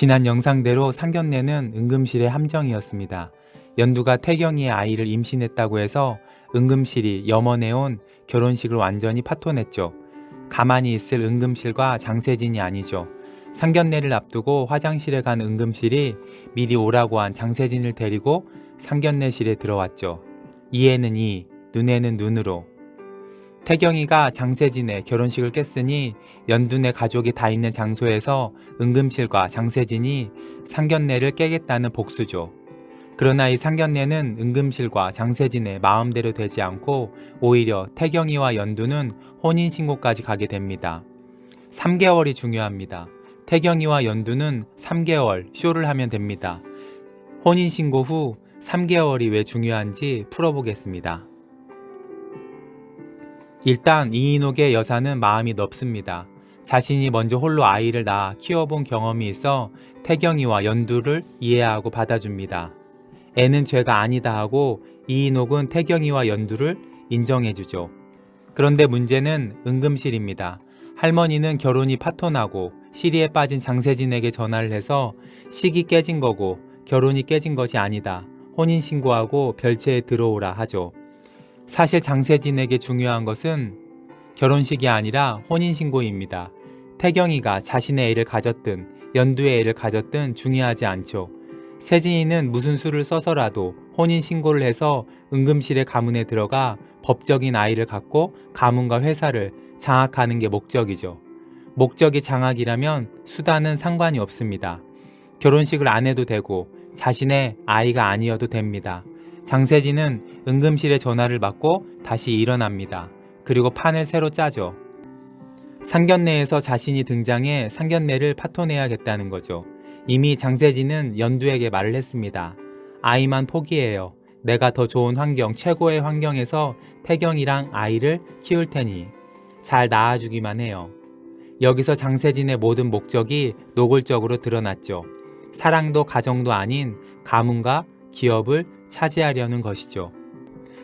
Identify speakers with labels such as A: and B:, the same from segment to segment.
A: 지난 영상대로 상견례는 응급실의 함정이었습니다. 연두가 태경이의 아이를 임신했다고 해서 응급실이 염원해온 결혼식을 완전히 파토냈죠. 가만히 있을 응급실과 장세진이 아니죠. 상견례를 앞두고 화장실에 간 응급실이 미리 오라고 한 장세진을 데리고 상견례실에 들어왔죠. 이에는 이, 눈에는 눈으로. 태경이가 장세진의 결혼식을 깼으니 연둔의 가족이 다 있는 장소에서 은금실과 장세진이 상견례를 깨겠다는 복수죠. 그러나 이 상견례는 은금실과 장세진의 마음대로 되지 않고 오히려 태경이와 연두는 혼인신고까지 가게 됩니다. 3개월이 중요합니다. 태경이와 연두는 3개월 쇼를 하면 됩니다. 혼인신고 후 3개월이 왜 중요한지 풀어보겠습니다. 일단 이인옥의 여사는 마음이 넓습니다. 자신이 먼저 홀로 아이를 낳아 키워본 경험이 있어 태경이와 연두를 이해하고 받아줍니다. 애는 죄가 아니다 하고 이인옥은 태경이와 연두를 인정해주죠. 그런데 문제는 은금실입니다. 할머니는 결혼이 파토나고 시리에 빠진 장세진에게 전화를 해서 식이 깨진 거고 결혼이 깨진 것이 아니다. 혼인신고하고 별채에 들어오라 하죠. 사실 장세진에게 중요한 것은 결혼식이 아니라 혼인신고입니다. 태경이가 자신의 애를 가졌든 연두의 애를 가졌든 중요하지 않죠. 세진이는 무슨 수를 써서라도 혼인신고를 해서 응급실의 가문에 들어가 법적인 아이를 갖고 가문과 회사를 장악하는 게 목적이죠. 목적이 장악이라면 수단은 상관이 없습니다. 결혼식을 안 해도 되고 자신의 아이가 아니어도 됩니다. 장세진은 응급실에 전화를 받고 다시 일어납니다. 그리고 판을 새로 짜죠. 상견례에서 자신이 등장해 상견례를 파토내야겠다는 거죠. 이미 장세진은 연두에게 말을 했습니다. 아이만 포기해요. 내가 더 좋은 환경, 최고의 환경에서 태경이랑 아이를 키울 테니 잘 낳아주기만 해요. 여기서 장세진의 모든 목적이 노골적으로 드러났죠. 사랑도 가정도 아닌 가문과 기업을 차지하려는 것이죠.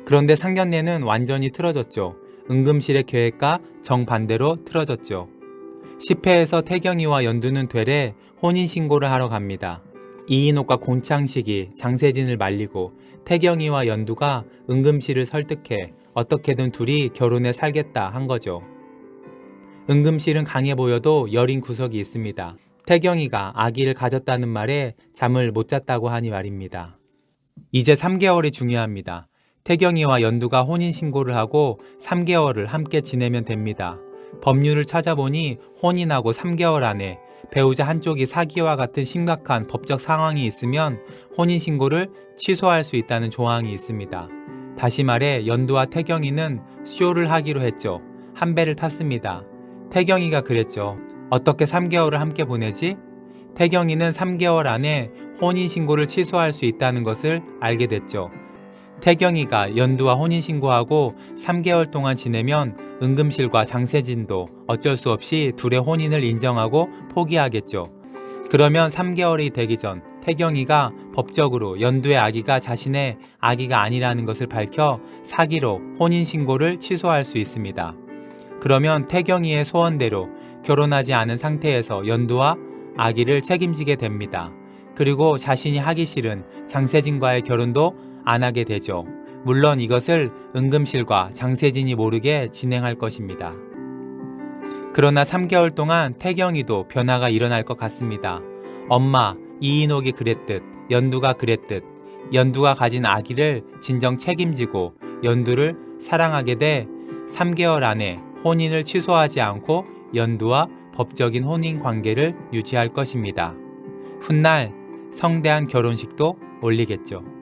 A: 그런데 상견례는 완전히 틀어졌죠. 응급실의 계획과 정반대로 틀어졌죠. 10회에서 태경이와 연두는 되레 혼인신고를 하러 갑니다. 이인옥과 곤창식이 장세진을 말리고 태경이와 연두가 은금실을 설득해 어떻게든 둘이 결혼해 살겠다 한 거죠. 은금실은 강해 보여도 여린 구석이 있습니다. 태경이가 아기를 가졌다는 말에 잠을 못 잤다고 하니 말입니다. 이제 3개월이 중요합니다. 태경이와 연두가 혼인신고를 하고 3개월을 함께 지내면 됩니다. 법률을 찾아보니 혼인하고 3개월 안에 배우자 한쪽이 사기와 같은 심각한 법적 상황이 있으면 혼인신고를 취소할 수 있다는 조항이 있습니다. 다시 말해 연두와 태경이는 쇼를 하기로 했죠. 한 배를 탔습니다. 태경이가 그랬죠. 어떻게 3개월을 함께 보내지? 태경이는 3개월 안에 혼인신고를 취소할 수 있다는 것을 알게 됐죠. 태경이가 연두와 혼인신고하고 3개월 동안 지내면 은금실과 장세진도 어쩔 수 없이 둘의 혼인을 인정하고 포기하겠죠. 그러면 3개월이 되기 전 태경이가 법적으로 연두의 아기가 자신의 아기가 아니라는 것을 밝혀 사기로 혼인신고를 취소할 수 있습니다. 그러면 태경이의 소원대로 결혼하지 않은 상태에서 연두와 아기를 책임지게 됩니다. 그리고 자신이 하기 싫은 장세진과의 결혼도 안 하게 되죠. 물론 이것을 은금실과 장세진이 모르게 진행할 것입니다. 그러나 3개월 동안 태경이도 변화가 일어날 것 같습니다. 엄마, 이인옥이 그랬듯, 연두가 그랬듯, 연두가 가진 아기를 진정 책임지고 연두를 사랑하게 돼 3개월 안에 혼인을 취소하지 않고 연두와 법적인 혼인 관계를 유지할 것입니다. 훗날 성대한 결혼식도 올리겠죠.